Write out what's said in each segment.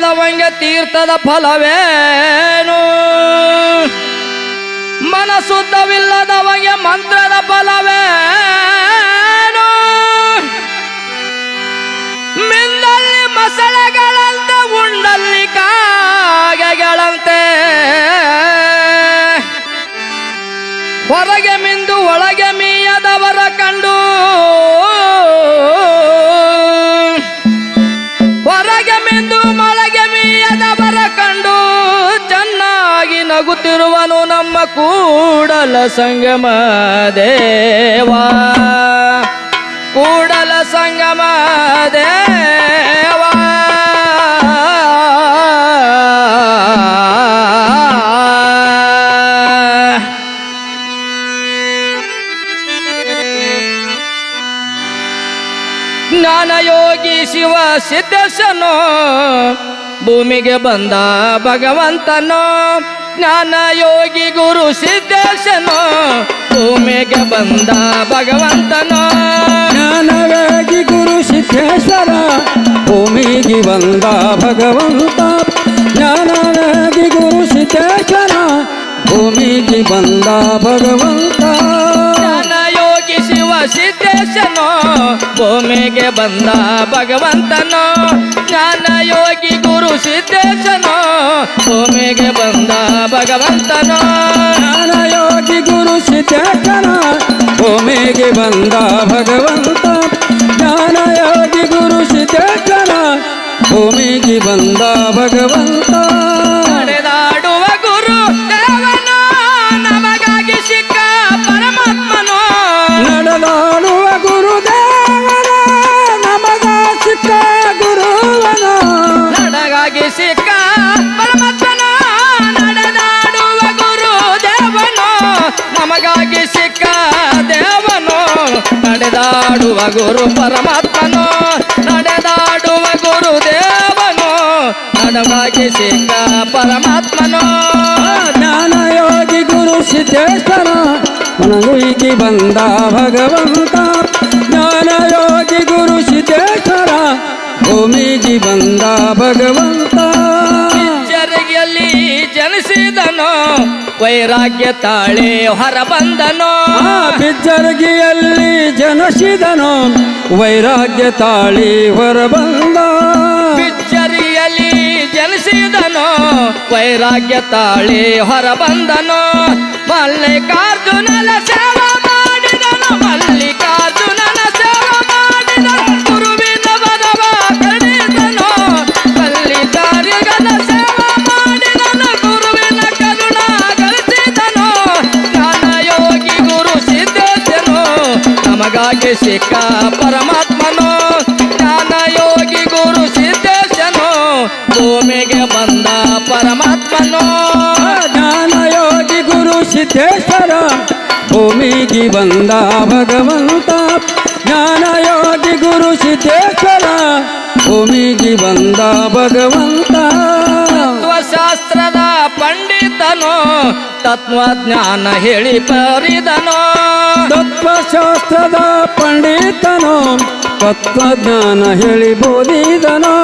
ಶುದ್ಧವಿಲ್ಲದವಂಗೆ ತೀರ್ಥದ ಫಲವೇನು? ಮನ ಶುದ್ಧವಿಲ್ಲದವಂಗೆ ಮಂತ್ರದ ಫಲವೇನು? ಮಿಂದಲ್ಲಿ ಮಸಳೆಗಳಂತೆ ಉಂಡಲ್ಲಿ ಕಾಗೆಗಳಂತೆ. ಹೊರಗೆ ಮಿಂದು ಒಳಗೆ ಮೀಯದವರ ಕಂಡು ನಗುತ್ತಿರುವನು ನಮ್ಮ ಕೂಡಲ ಸಂಗಮ ದೇವಾ. ಕೂಡಲ ಸಂಗಮ ದೇವಾ. ಜ್ಞಾನಯೋಗಿ ಶಿವ ಸಿದ್ದೇಶನೋ ಭೂಮಿಗೆ ಬಂದ ಭಗವಂತನೋ ಜ್ಞಾನಯೋಗಿ ಗುರು ಸಿದ್ದೇಶನೋ, ಭೂಮಿಗೆ ಬಂದ ಭಗವಂತನೋ. ಯೋಗಿ ಗುರು ಸಿದ್ದೇಶ್ವರ, ಭೂಮಿಗೆ ಬಂದ ಭಗವಂತ. ಜ್ಞಾನವೇಗಿ ಗುರು ಸಿದ್ದೇಶ್ವರ, ಭೂಮಿಗೆ ಬಂದ ಭಗವಂತ. ಸಿದ್ದೇಶನೋ ಭೂಮಿಗೆ ಬಂದ ಭಗವಂತನೋ? ಜ್ಞಾನಯೋಗಿ ಗುರು ಸಿದ್ದೇಶನೋ? ಭೂಮಿಗೆ ಬಂದ ಭಗವಂತನೋ? ಜ್ಞಾನಯೋಗಿ ಗುರು ಸಿದ್ದೇಶ್ವರ ಭೂಮಿಗೆ ಬಂದ ಭಗವಂತ ಜ್ಞಾನಯೋಗಿ ಗುರು ಸಿದ್ದೇಶ್ವರ ಭೂಮಿಗೆ ಬಂದ ಭಗವಂತ ನಡೆದಾಡುವ ಗುರು ಪರಮಾತ್ಮನೋ ನಡೆದಾಡುವ ಗುರು ದೇವನೋ ನಮಗಾಗಿ ಸಿಕ್ಕ ಪರಮಾತ್ಮನೋ ಜ್ಞಾನಯೋಗಿ ಗುರು ಸಿದ್ದೇಶ್ವರ ಮನಗುಯಿಗೆ ಬಂದ ಭಗವಂತ ಜ್ಞಾನಯೋಗಿ ಗುರು ಸಿದ್ದೇಶ್ವರ ಭೂಮಿಗೆ ಬಂದ ಭಗವಂತ ವೈರಾಗ್ಯ ತಾಳೆ ಹೊರ ಬಂದನೋ? ಬಿಜ್ಜರ್ಗಿಯಲ್ಲಿ ಜನಸಿದನು? ವೈರಾಗ್ಯ ತಾಳಿ ಹೊರಬಂದ ಬಿಜ್ಜರಿಯಲ್ಲಿ ಜನಿಸಿದನೋ? ವೈರಾಗ್ಯ ತಾಳಿ ಹೊರ ಬಂದನೋ? ಮಲ್ಲಿಕಾರ್ಜುನನ ಸೇವ ಮಾಡಿದನು? ಮಲ್ಲಿಕಾರ್ಜುನನ ನಮಗಾಗಿ ಸಿಕ್ಕ ಜ್ಞಾನ ಯೋಗಿ ಗುರು ಸಿದ್ದೇಶನೋ ಭೂಮಿಗೆ ಬಂದ ಜ್ಞಾನ ಯೋಗಿ ಗುರು ಸಿದ್ದೇಶ್ವರ ಭೂಮಿಗೆ ಬಂದ ಭಗವಂತ. ಜ್ಞಾನಯೋಗಿ ಗುರು ಸಿದ್ದೇಶ್ವರ ಭೂಮಿಗೆ ಬಂದ ಭಗವಂತ. ತತ್ವಶಾಸ್ತ್ರದ ಪಂಡಿತನು ತತ್ವಜ್ಞಾನ ಹೇಳಿ ಪರಿದನೋ. ತತ್ವಶಾಸ್ತ್ರದ ಪಂಡಿತನೋ ತತ್ವಜ್ಞಾನ ಹೇಳಿ ಬೋಧಿದನೋ.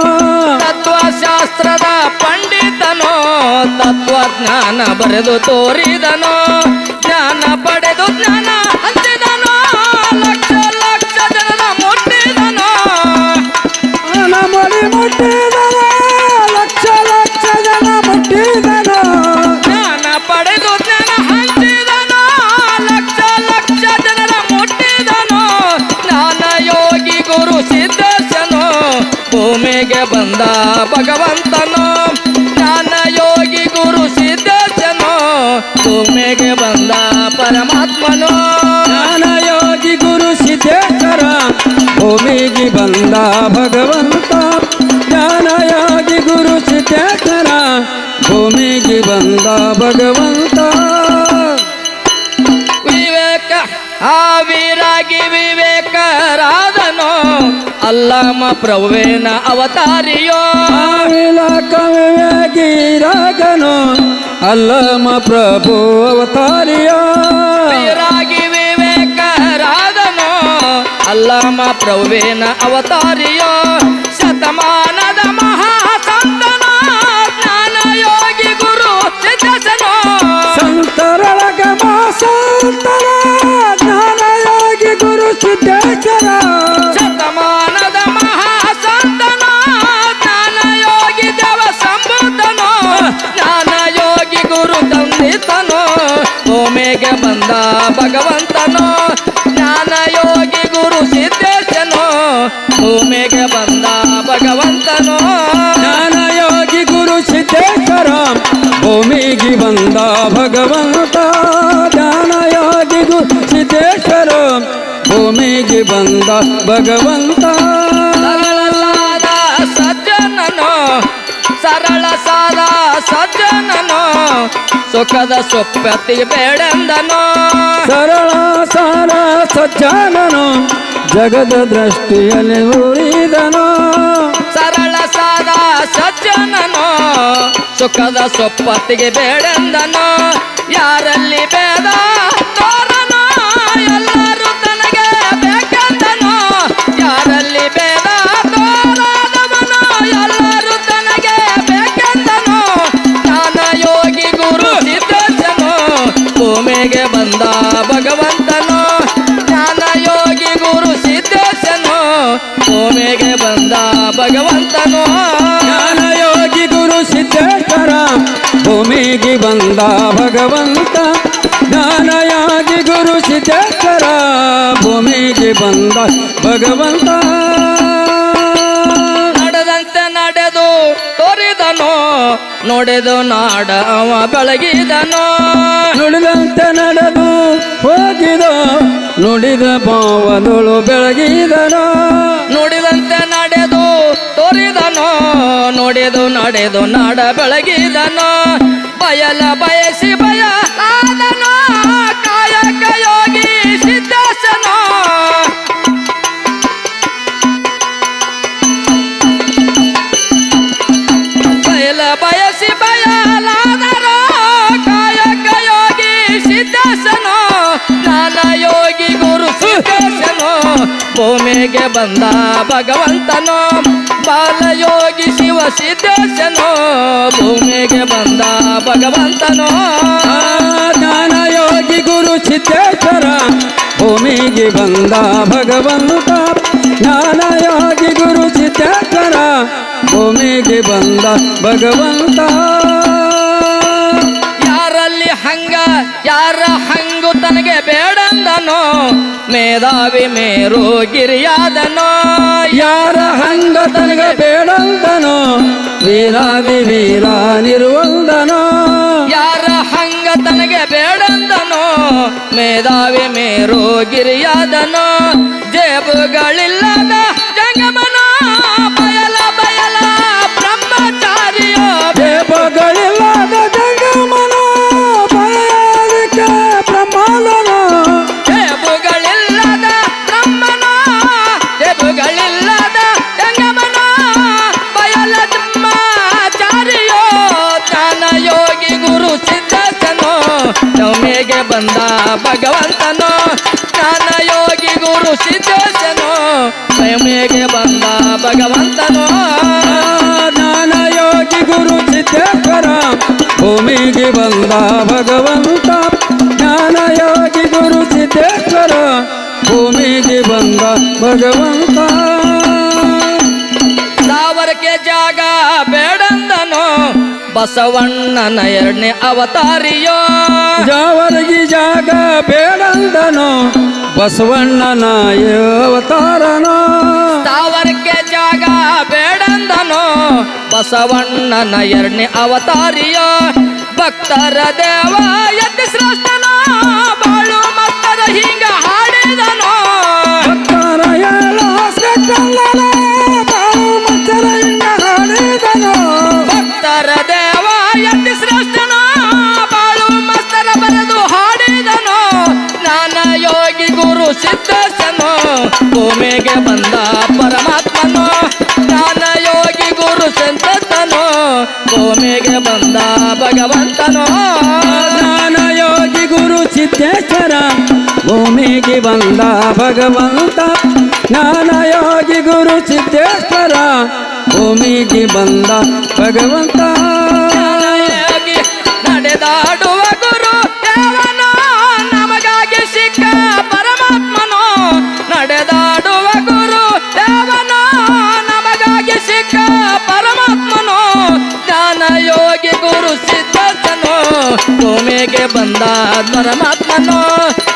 ತತ್ವಶಾಸ್ತ್ರದ ಪಂಡಿತನೋ ತತ್ವಜ್ಞಾನ ಬರೆದು ತೋರಿದನೋ. ಜ್ಞಾನ ಪಡೆದು ಜ್ಞಾನ ಭೂಮಿಗೆ ಬಂದ ಭಗವಂತನು ಜ್ಞಾನ ಯೋಗಿ ಗುರು ಸಿದ್ದೇಶನು ಭೂಮಿಗೆ ಬಂದ ಪರಮಾತ್ಮನು ಜ್ಞಾನಯೋಗಿ ಗುರು ಸಿದ್ದೇಶ್ವರ ಭೂಮಿಗೆ ಬಂದ ಭಗವಂತ ಜ್ಞಾನಯೋಗಿ ಗುರು ಸಿದ್ದೇಶ್ವರ ಭೂಮಿಗೆ ಬಂದ ಭಗವಂತ ವಿವೇಕ ಆ ವೀರಾಗಿ ವಿವೇಕರಾದನು ಅಲ್ಲಮ ಪ್ರಭುವೇನ ಅವತಾರಿಯೋ. ಆವಿಲ ಕವಿವೇಗಿ ರಾಗನು ಅಲ್ಲಮ ಪ್ರಭು ಅವತಾರಿಯ. ವೀರಾಗಿ ವಿವೇಕರಾದನು ಅಲ್ಲಮ ಪ್ರಭುವಿನ ಅವತಾರಿಯೋ. ಶತಮಾನದ ಮಹಾಸಂತನ ಜ್ಞಾನ ಯೋಗಿ ಗುರು ಸಿದ್ಧಸನೋ ಸಂತರೊಳಗ ಸಂತನ ಜ್ಞಾನ ಯೋಗಿ ಗುರು ಸಿದ್ದೇಶ್ವರ ಭಗವಂತನೋ ಜ್ಞಾನ ಯೋಗಿ ಗುರು ಸಿದ್ದೇಶನೋ, ಭೂಮಿಗೆ ಬಂದ ಭಗವಂತನೋ. ಜ್ಞಾನ ಯೋಗಿ ಗುರು ಸಿದ್ದೇಶ್ವರ, ಭೂಮಿಗೆ ಬಂದ ಭಗವಂತ. ಜ್ಞಾನ ಯೋಗಿ ಗುರು ಸಿದ್ದೇಶ್ವರ, ಭೂಮಿಗೆ ಬಂದ ಭಗವಂತ. ಸರಳ ಸಜ್ಜನನು ಸುಖದ ಸೊಪ್ಪತಿ ಬೇಡೆಂದನು. ಸರಳ ಸಾರ ಸಜ್ಜನನು ಜಗದ ದೃಷ್ಟಿಯಲ್ಲಿ ಉಳಿದನು. ಸರಳ ಸಾರ ಸಜ್ಜನನು ಸುಖದ ಸೊಪ್ಪತ್ತಿಗೆ ಬೇಡೆಂದನು. ಯಾರಲ್ಲಿ ಬೇಡ ತೋರನೋ ಎಲ್ಲರೂ ಬಂದ ಭಗವಂತನು ಜ್ಞಾನ ಯೋಗಿ ಗುರು ಸಿದ್ದೇಶನು ಭೂಮಿಗೆ ಬಂದ ಭಗವಂತನೋ. ಜ್ಞಾನ ಯೋಗಿ ಗುರು ಸಿದ್ದೇಶ್ವರ ಭೂಮಿಗೆ ಬಂದ ಭಗವಂತ. ಜ್ಞಾನ ಯೋಗಿ ಗುರು ಸಿದ್ದೇಶ್ವರ ಭೂಮಿಗೆ ಬಂದ ಭಗವಂತ. ನಡೆದಂತೆ ನಡೆದು ತೋರಿದನೋ ನೋಡಿದು ನಾಡ ಅವ ಬೆಳಗಿದನೋ. ನುಡಿದಂತೆ ನಡೆದು ಹೋಗಿದ ನುಡಿದ ಭಾವದಳು ಬೆಳಗಿದನ. ನುಡಿದಂತೆ ನಡೆದು ತೋರಿದನೋ ನೋಡಿದು ನಡೆದು ನಾಡ ಬೆಳಗಿದನೋ. ಬಯಲ ಬಯಸಿ ಭಯ ಜ್ಞಾನ ಯೋಗಿ ಗುರು ಸುಖೇಶನೋ ಭೂಮಿಗೆ ಬಂದ ಭಗವಂತನೋ. ಬಾಲಯೋಗಿ ಶಿವ ಸಿದ್ದೇಶನೋ ಭೂಮಿಗೆ ಬಂದ ಭಗವಂತನೋ. ಜ್ಞಾನ ಯೋಗಿ ಗುರು ಸಿದ್ದೇಶ್ವರ ಭೂಮಿಗೆ ಬಂದ ಭಗವಂತ. ಜ್ಞಾನ ಯೋಗಿ ಗುರು ಸಿದ್ದೇಶ್ವರ ಭೂಮಿಗೆ ಬಂದ ಭಗವಂತ. ಬೇಡಂದನೋ ಮೇಧಾವಿ ಮೇರು ಗಿರಿಯಾದನೋ? ಯಾರ ಹಂಗ ತನಗೆ ಬೇಡಂದನೋ? ವೀರಾದಿ ವೀರ ನಿರ್ವಂದನೋ? ಯಾರ ಹಂಗ ತನಗೆ ಬೇಡಂದನೋ? ಮೇಧಾವಿ ಮೇರು ಗಿರಿಯಾದನೋ? ಜೇಬುಗಳಿಲ್ಲದ ಸಿದ್ಧಸನೋ ಬಂದ ಭಗವಂತನೋ ಜ್ಞಾನ ಯೋಗಿ ಗುರು ಸಿದ್ಧಸನೋ ನೌಮೆಗೆ ಬಂದ ಭಗವಂತನೋ ಜ್ಞಾನ ಯೋಗಿ ಗುರು ಸಿದ್ದೇಶ್ವರ ಭೂಮಿಗೆ ಬಂದ ಭಗವಂತ ಜ್ಞಾನ ಯೋಗಿ ಗುರು ಸಿದ್ದೇಶ್ವರ ಭೂಮಿಗೆ ಬಂದ ಭಗವಂತ. ಸಾವರಕ್ಕೆ ಜಾಗ ಬಸವಣ್ಣನ ಎರಡನೇ ಅವತಾರಿಯೋ? ಜಾವರಗಿ ಜಾಗ ಬೇಡಂದನು? ಬಸವಣ್ಣನ ಅವತಾರನೋ? ತಾವರಕ್ಕೆ ಜಾಗ ಬೇಡಂದನೋ? ಬಸವಣ್ಣನ ಎರಡನೇ ಅವತಾರಿಯೋ? ಭಕ್ತರ ದೇವ ಯತಿ ಬಂದ ಪರಮಾತ್ಮನೋ ಜ್ಞಾನ ಯೋಗಿ ಗುರು ಸಂತತನೋ ಭೂಮಿಗೆ ಬಂದ ಭಗವಂತನೋ. ಜ್ಞಾನ ಯೋಗಿ ಗುರು ಸಿದ್ದೇಶ್ವರ ಭೂಮಿಗೆ ಬಂದ ಭಗವಂತ. ಜ್ಞಾನ ಯೋಗಿ ಗುರು ಸಿದ್ದೇಶ್ವರ ಭೂಮಿಗೆ ಬಂದ ಭಗವಂತ. ಯೋಗಿ ಭೂಮಿಗೆ ಬಂದ ಪರಮಾತ್ಮನೋ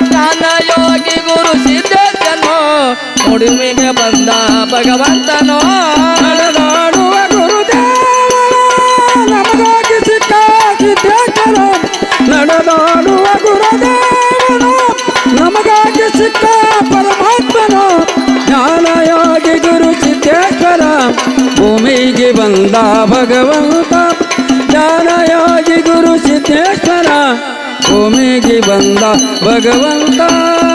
ಜ್ಞಾನ ಯೋಗಿ ಗುರು ಸಿದ್ದೇಶನೋ ಉಡುಮಿಗೆ ಬಂದ ಭಗವಂತನೋ. ನಮಗಾಗಿ ಸಿಕ್ಕ ಗುರು ಭೂಮಿಗೆ ಬಂದ ಭಗವಂತ बंदा भगवंता।